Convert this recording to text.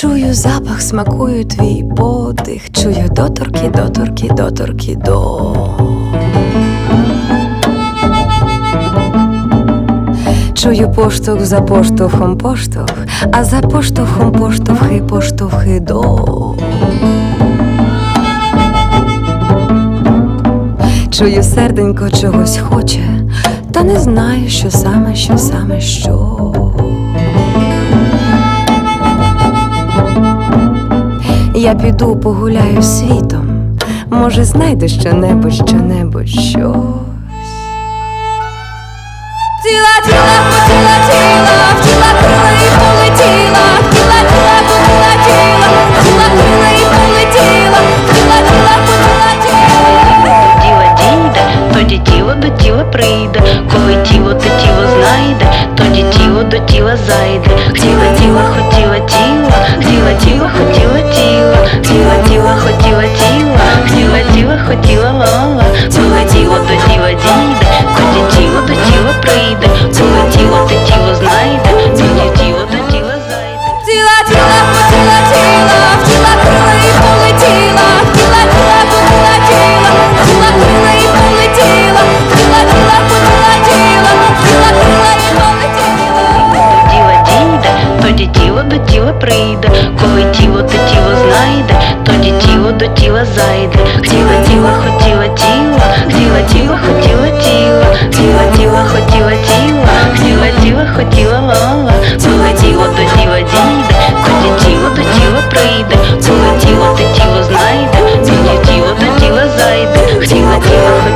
Чую запах, смакую твій подих, чую доторки, доторки, доторки до. Чую поштовх за поштовхом поштовх, а за поштовхом поштовхи, поштовхи до. Чую серденько чогось хоче, та не знаю, що саме, що саме що. Я піду погуляю світом, може, знайду щонебудь, щонебудь щось. Тіла, тіла, хотіла тіла, втіла крила і полетіла, тіла, тіла, хотіла тіла, втіла крила і полетіла, тіла, тіла, хотіла тіла. Діла дійде, тоді тіло до тіла прийде. Коли тіло те тіло знайде, тоді тіло до тіла зайде. Хотіла тіла, хотіла тіла, прийде. Коли тіло те тіло знайде, тоді тіло до тіла зайде. Хотіла тіла, хотіла тіла, хотіла тіла, хотіла тіла, хотіла тіла, хотіла тіла, хотіла тіла, хотіла лала. Коли тіло до тіла дійде, тоді тіло до тіла прийде. Коли тіло те тіло знайде, тоді тіло до тіла зайде. Хотіла тіла, хотіла